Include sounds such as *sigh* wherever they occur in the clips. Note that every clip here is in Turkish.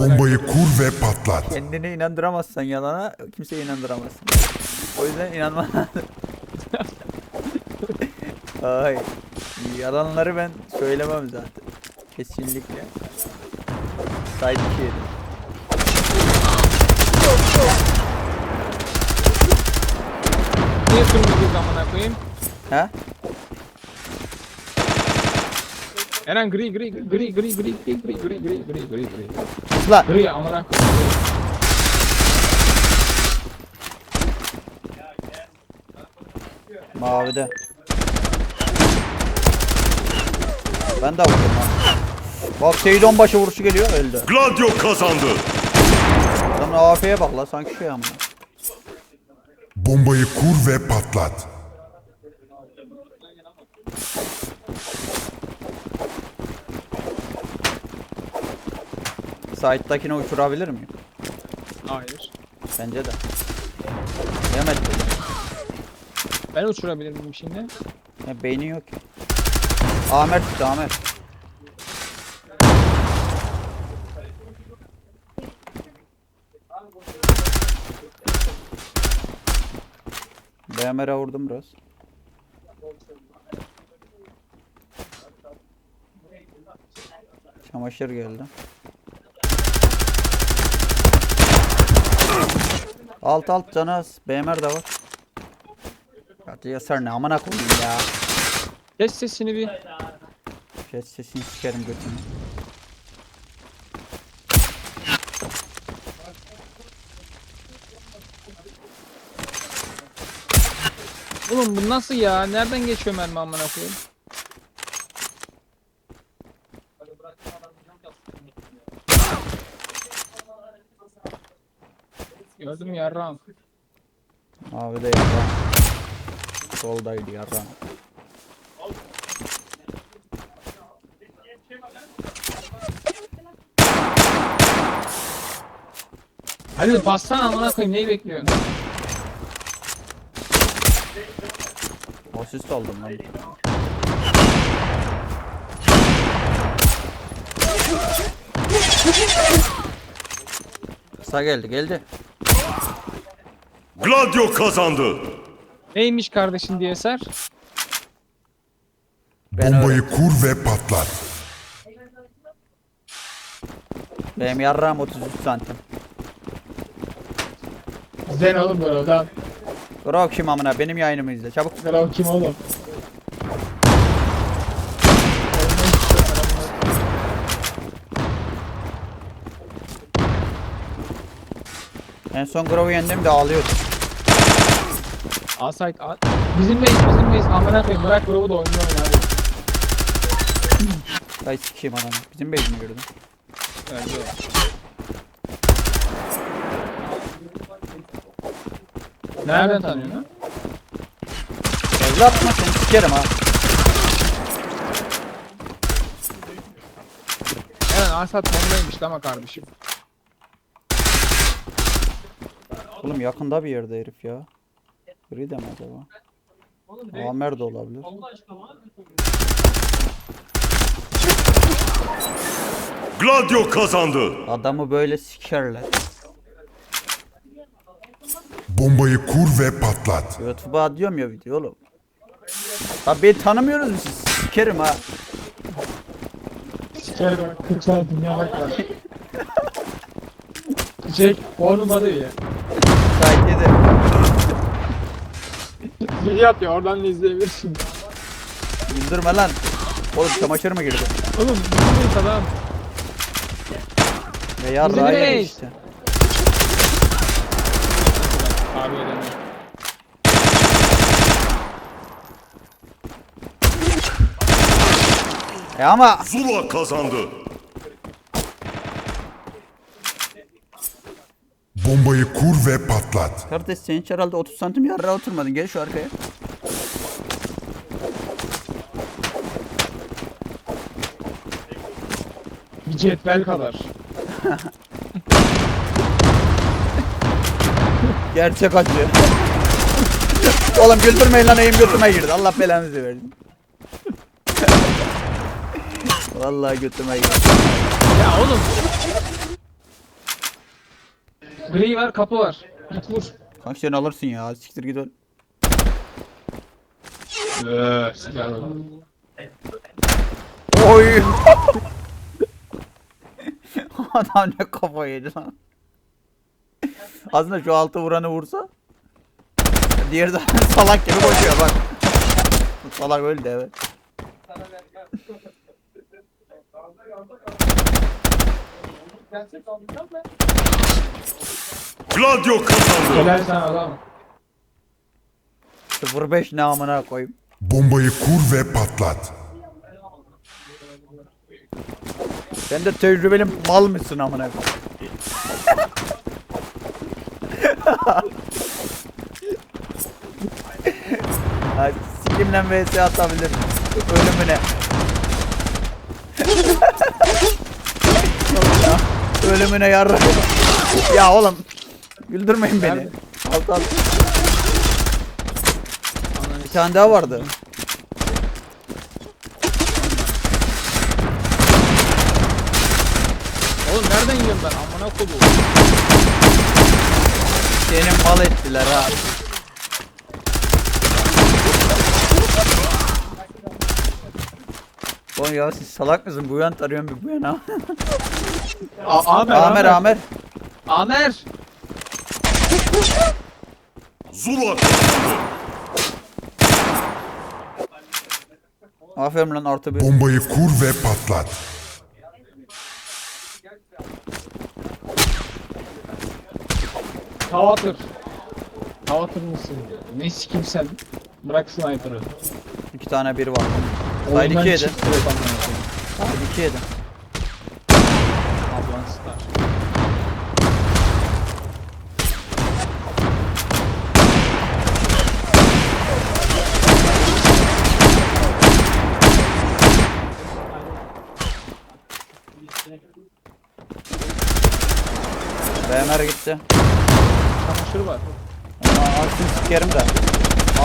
Bombayı kur ve patlat. Kendini inandıramazsan yalana kimseyi inandıramazsın. O yüzden inanma. *laughs* Ay. Yalanları ben söylemem zaten. Kesinlikle. Side 2 yedim. Niye kırmızı amına koyayım? Ha? Eren gri gri gri gri gri gri gri gri gri gri gri gri gri Lan. gri amına. Mavide. Ben de vurdum ha. Bak Seydon başı vuruşu geliyor öldü. Gladio kazandı. Lan AF'ye bak la sanki şey ama. Bombayı kur ve patlat. Side'dakini uçurabilir miyim? Hayır. Bence de. Yemedi. Ben uçurabilir miyim şimdi? Ya beyni yok. Ahmet çıktı Ahmet. BMR'e vurdum biraz. Çamaşır geldi. Alt alt canı az. BMR de var. Hadi yasar ne amına koyayım ya. Kes sesini bir. Ses sesini sikerim götünü. Oğlum bu nasıl ya? Nereden geçiyor mermi amına koyayım? Gördüm yarram. Abi de yarram. Soldaydı yarram. Hadi bassana amına koyayım neyi bekliyorsun? Asist aldım lan. Kısa geldi geldi. Gladio kazandı. Neymiş kardeşin diye ser? Ben Bombayı kur ve patlat. Benim yarram 33 santim. Zen oğlum buradan. Bro kim amına benim yayınımı izle çabuk. Bravo kim oğlum? En son Grov'u yendim de ağlıyordu. Asayt at. Bizim base bizim base amına koyayım bırak grubu da oynuyor oyna hadi. Ay sikeyim ananı. Bizim base mi gördün? O. Nereden tanıyorsun? Evlat mı seni sikerim ha. Eren Asat bombeymiş ama kardeşim. Oğlum yakında bir yerde herif ya. Gri de mi acaba? Amer de olabilir. Gladio kazandı. Adamı böyle sikerler. Bombayı kur ve patlat. YouTube'a atıyorum ya video oğlum. Abi beni tanımıyoruz mu siz? Sikerim ha. Sikerim bak 40 tane dünya bak. Çek porno adı ya. Gayet yedi. Video atıyor oradan da izleyebilirsin. Güldürme lan. Oğlum çamaşır mı girdi? Oğlum bizim adam. Ya yarrağı Bizim yedi reis. işte. Abi öyle E ama Zula kazandı. Bombayı kur ve patlat. kardeş sen hiç herhalde 30 santim yarrağa oturmadın. Gel şu arkaya. Bir cetvel kadar. *laughs* Gerçek acı. *laughs* Oğlum güldürmeyin lan eğim götüme girdi. Allah belanızı versin. *laughs* Vallahi götüme girdi. Ya oğlum Gri var kapı var. Git vur. Kanka sen alırsın ya. Siktir git öl. Eee silah var. Oy. *laughs* Adam ne kafa yedi lan. Aslında şu altı vuranı vursa. Diğeri de *laughs* salak gibi koşuyor bak. Bu salak öldü evet. Gladio kazandı. Helal sana adam. 05 ne amına koyayım. Bombayı kur ve patlat. Sen de tecrübeli mal mısın amına koyayım? *laughs* Hadi sikimle vs atabilirim. Ölümüne. *laughs* Ölümüne yarra. ya oğlum. Güldürmeyin beni. Nerede? Alt alt. Bir tane daha vardı. Oğlum nereden yiyorum ben? Amına koyduğum. Senin mal ettiler ha. Oğlum ya siz salak mısın? Bu yan tarıyorum bir bu yana. Amer Amer Amer. Amer. Zula. Aferin lan artı bir. Bombayı kur ve patlat. Tavatır. Tavatır mısın? Ne sikim sen? Bırak sniper'ı. İki tane bir var. Oyundan iki yedi. Side iki yedi. BMR gitti. Çamaşır var. Ama açsın sikerim de.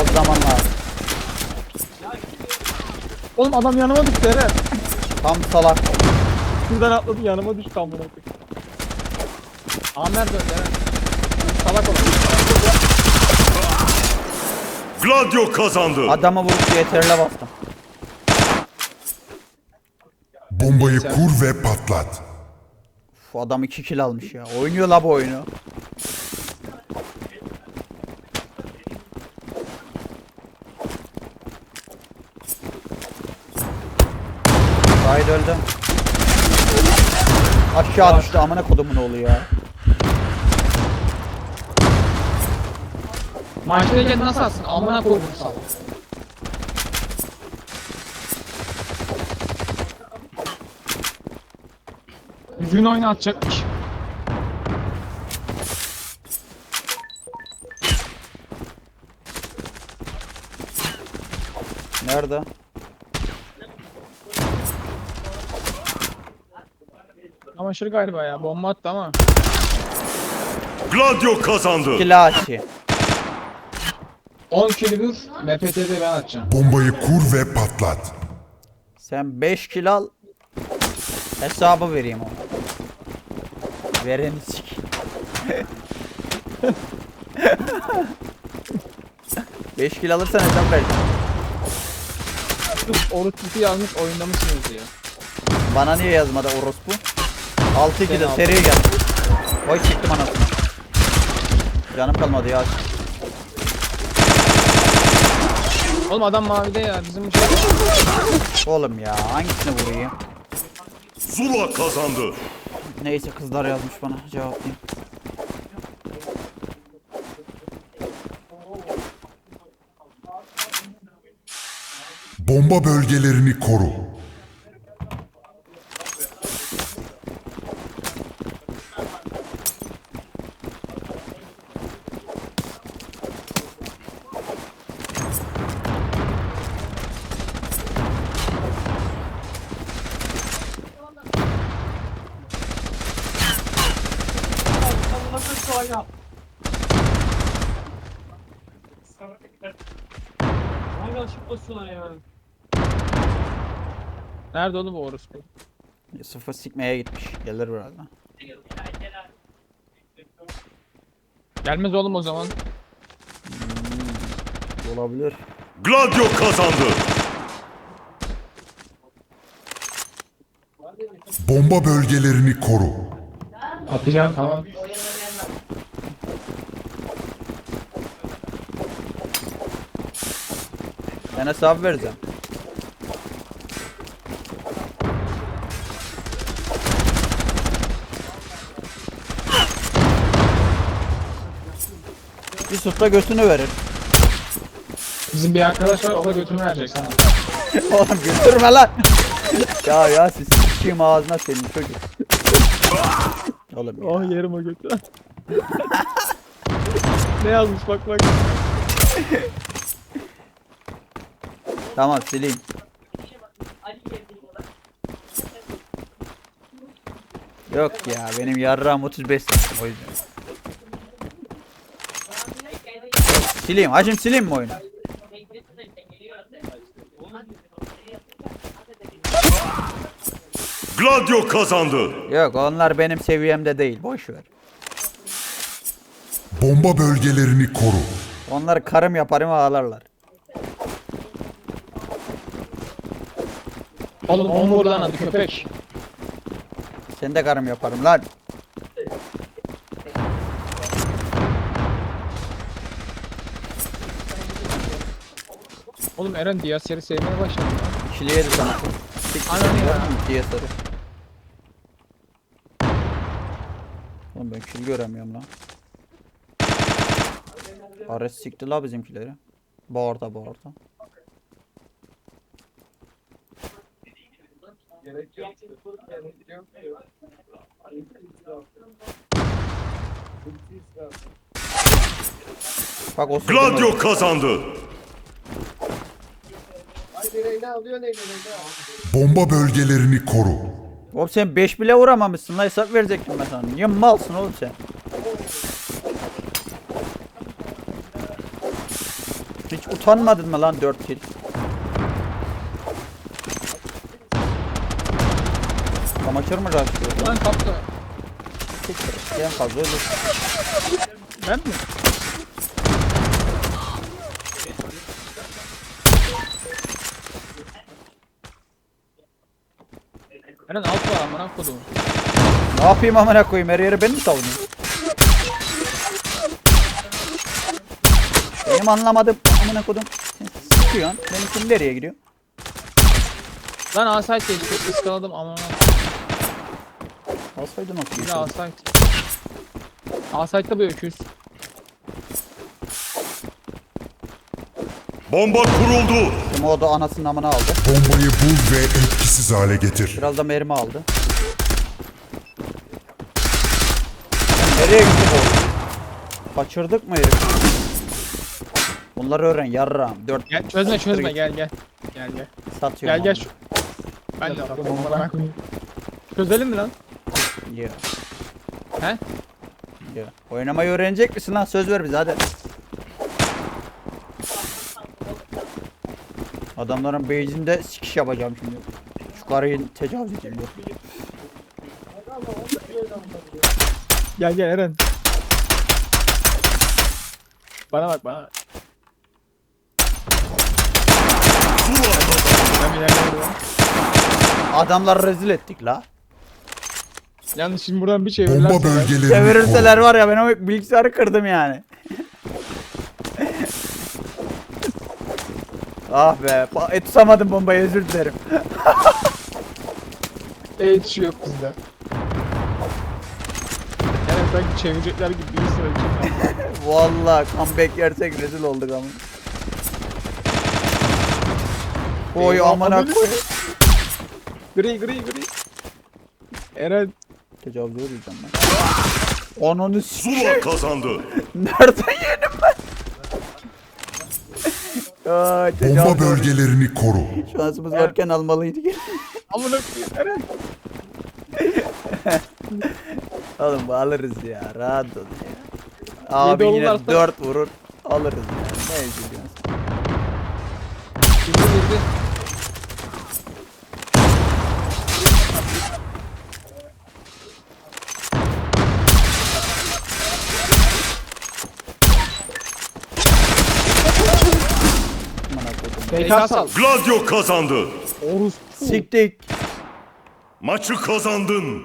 Az zaman var. Oğlum adam yanıma düştü Eren. Tam salak. Şuradan atladı yanıma düştü amına koyayım. Amer döndü Eren. Salak olan. Gladio kazandı. Adamı vurup CTRL'e bastım. Bombayı kur ve patlat. Şu adam 2 kill almış ya. Oynuyor la bu oyunu. Sahil öldü. Aşağı düştü amına kodumun oğlu ya. Maçtayken nasıl atsın? Amına koydum sal. Düzgün oyunu atacakmış. Nerede? Çamaşır galiba ya. Bomba attı ama. Gladio kazandı. Kilaçi. 10 kili dur. MPT'de ben atacağım. Bombayı kur ve patlat. Sen 5 kill al. Hesabı vereyim ona. Vereni sik. Beş kill alırsan hesap vereceğim. Oruç tipi yazmış oyunda mısınız diyor. Bana niye yazmadı orospu? 6 2 de Seni al. seri gel. Oy çıktım anasını. Canım kalmadı ya. Oğlum adam mavide ya bizim şey. Oğlum ya hangisini vurayım? Zula kazandı. Neyse kızlar yazmış bana cevaplayayım. Bomba bölgelerini koru. Basıyorlar ya? Nerede oğlum bu orospu? Sıfır sikmeye gitmiş. Gelir birazdan. Gelmez oğlum o zaman. Olabilir. Gladio kazandı. Bomba bölgelerini koru. Atacağım tamam. Ben hesap vereceğim. Yusuf da götünü verir. Bizim bir arkadaş var o da götünü verecek sana. *laughs* Oğlum götürme lan. ya ya siz sıçayım ağzına senin çocuk. Oğlum ya. Oh yerim o götü. *laughs* ne yazmış bak bak. *laughs* Tamam sileyim. Yok ya benim yarram 35 santim o yüzden. Sileyim. Hacım sileyim mi oyunu? Gladio kazandı. Yok onlar benim seviyemde değil. Boş ver. Bomba bölgelerini koru. Onları karım yaparım ağlarlar. Oğlum on vur lan hadi köpek. Sen de karım yaparım lan. Oğlum Eren diğer seri sevmeye başladı. ya. De sana. Ananı ya. Diye sarı. Oğlum ben kill göremiyorum lan. Ares sikti la bizimkileri. Bağırda bağırda. Bak o sürdü mü? Gladio kazandı. Bomba bölgelerini koru. Oğlum sen 5 bile vuramamışsın la hesap verecektim ben sana. Niye malsın oğlum sen? Hiç utanmadın mı lan 4 kill? Amaçör mı rastlıyor? Lan kaptı. En fazla ölür. Ben mi? Eren alt var amına kodum. Ne yapayım amına koyayım her yeri ben mi savunuyorum? Benim anlamadım amına kodum. Sen sıkıyorsun. Benimki nereye gidiyor? Lan asayt geçti ıskaladım amına. Alsaydın de kişiyi. asayt. Asayt'ta bu öküz. Bomba kuruldu. Şimdi o da anasının amına aldı. Bombayı bul ve etkisiz hale getir. Biraz da mermi aldı. Nereye gitti bu? Kaçırdık mı herif? Bunları öğren yarram. 4 Gel çözme çözme gel gel. Gel gel. Satıyorum. Gel gel şu. Ben de koyayım. Çözelim mi lan? Yeah. He? Yeah. Oynamayı öğrenecek misin lan? Söz ver bize hadi. Adamların base'inde sikiş yapacağım şimdi. Şu karıyı tecavüz edeceğim. Gel gel Eren. Bana bak bana. Ben bir yerden vuruyorum. Adamları rezil ettik la. Yalnız şimdi buradan bir çevirirler. Bomba bölgelerini. Çevirirseler var ya ben o bilgisayarı kırdım yani. ah be. pa- E, tutamadım bombayı özür dilerim. *laughs* Evet şu yok bizde. Yani sanki çevirecekler gibi bir söyleyecek. *laughs* Vallahi comeback yersek rezil olduk ama. Oy Eyvah, koy. Gri gri gri. Eren Tecavüz edeceğim ben. Ananı Zula kazandı. *laughs* Nereden yedim ben? Ay, tecavüz Bomba uğrayacağım. bölgelerini koru. Şansımız varken almalıydık. amına koyayım Eren. *laughs* Oğlum alırız ya. Rahat ol ya. Abi yine olurlarsa- 4 vurur. Alırız ya. Ne üzülüyorsun sen? Girdi girdi. PK sal. Gladio kazandı. Orus. Siktik. Maçı kazandın.